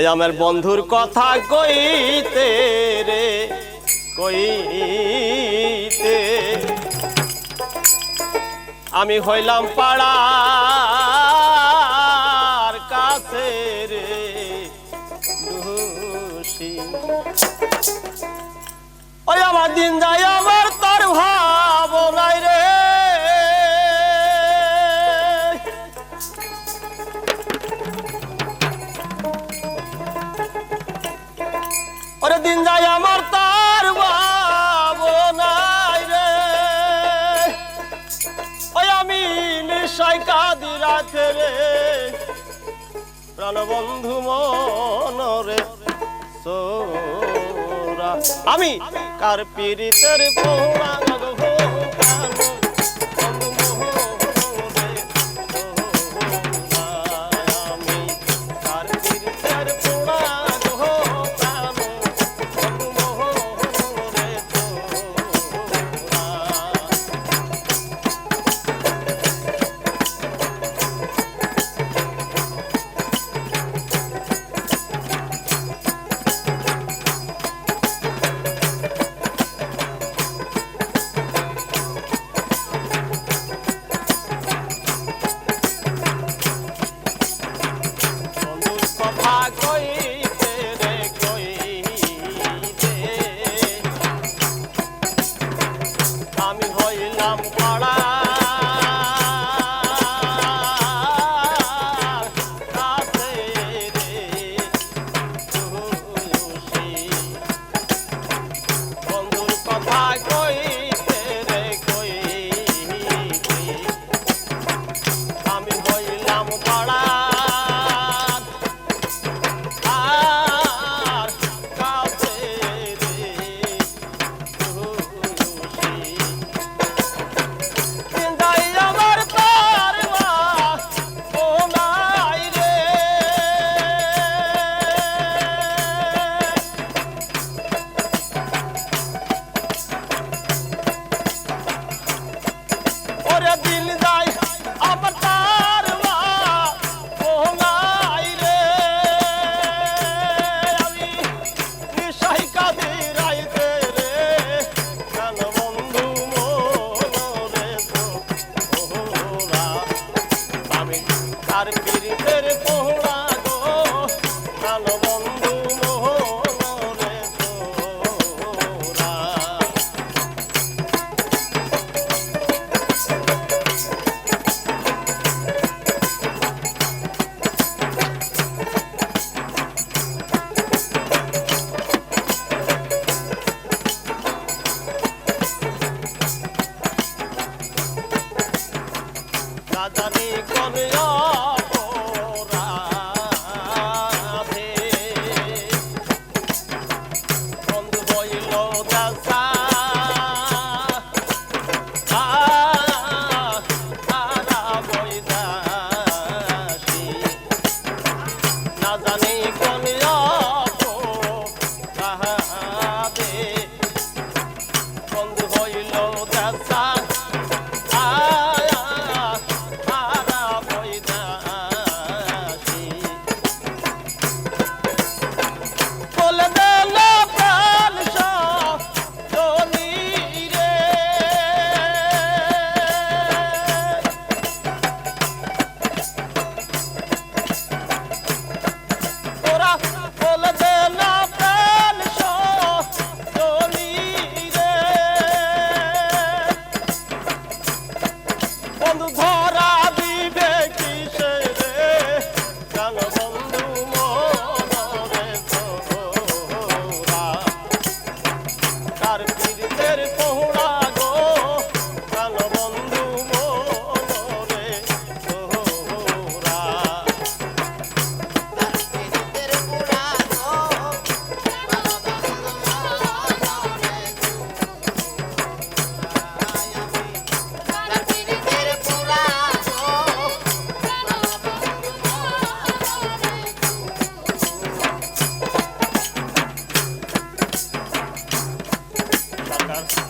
ওই আমার বন্ধুর কথা কইতে রে, কইতে। আমি হইলাম পাড়ার কাছে রে ওই আমার দিন যায় আমার যেদিন যাই আমার তার ভাবনাই রে। ওই আমি নিশাই কাঁদি রাখে রে। প্রাণবন্ধু মন রে সোরা। আমি কার পীড়িতের পোড়া दिलदार you know that's how আমার পীর তের কোহড়া Bad.